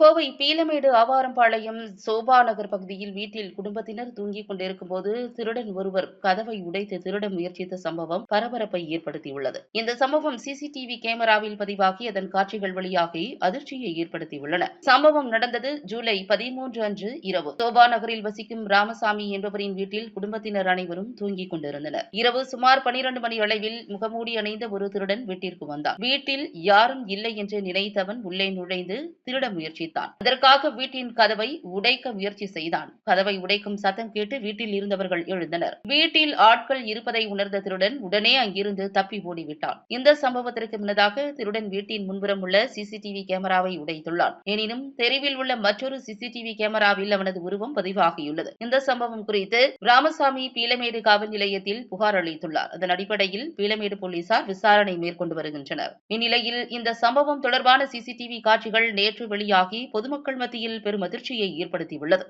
கோவை பீலமேடு ஆவாரம்பாளையம் சோபா நகர் பகுதியில் வீட்டில் குடும்பத்தினர் தூங்கிக் கொண்டிருக்கும் போது திருடன் ஒருவர் கதவை உடைத்து திருட முயற்சித்த சம்பவம் பரபரப்பை ஏற்படுத்தியுள்ளது. இந்த சம்பவம் சிசிடிவி கேமராவில் பதிவாகி அதன் காட்சிகள் வெளியாகி அதிர்ச்சியை ஏற்படுத்தியுள்ளன. சம்பவம் நடந்தது ஜூலை பதிமூன்று அன்று இரவு. சோபா நகரில் வசிக்கும் ராமசாமி என்பவரின் வீட்டில் குடும்பத்தினர் அனைவரும் தூங்கிக் கொண்டிருந்தனர். இரவு சுமார் பனிரெண்டு மணி அளவில் முகமூடி அணிந்த ஒரு திருடன் வீட்டிற்கு வந்தார் வீட்டில் யாரும் இல்லை என்று நினைத்தவன் உள்ளே நுழைந்து திருட முயற்சி முயற்சித்தான் அதற்காக வீட்டின் கதவை உடைக்க முயற்சி செய்தான். கதவை உடைக்கும் சத்தம் கேட்டு வீட்டில் இருந்தவர்கள் எழுந்தனர். வீட்டில் ஆட்கள் இருப்பதை உணர்ந்த திருடன் உடனே அங்கிருந்து தப்பி ஓடிவிட்டான். இந்த சம்பவத்திற்கு முன்னதாக திருடன் வீட்டின் முன்புறம் உள்ள சிசிடிவி கேமராவை உடைத்துள்ளான். எனினும் தெருவில் உள்ள மற்றொரு சிசிடிவி கேமராவில் அவனது உருவம் பதிவாகியுள்ளது. இந்த சம்பவம் குறித்து ராமசாமி பீலமேடு காவல் நிலையத்தில் புகார் அளித்துள்ளார். அதன் அடிப்படையில் பீலமேடு போலீசார் விசாரணை மேற்கொண்டு வருகின்றனர். இந்நிலையில் இந்த சம்பவம் தொடர்பான சிசிடிவி காட்சிகள் நேற்று வெளியாகி பொதுமக்கள் மத்தியில் பெரும் அதிர்ச்சியை ஏற்படுத்தியுள்ளது.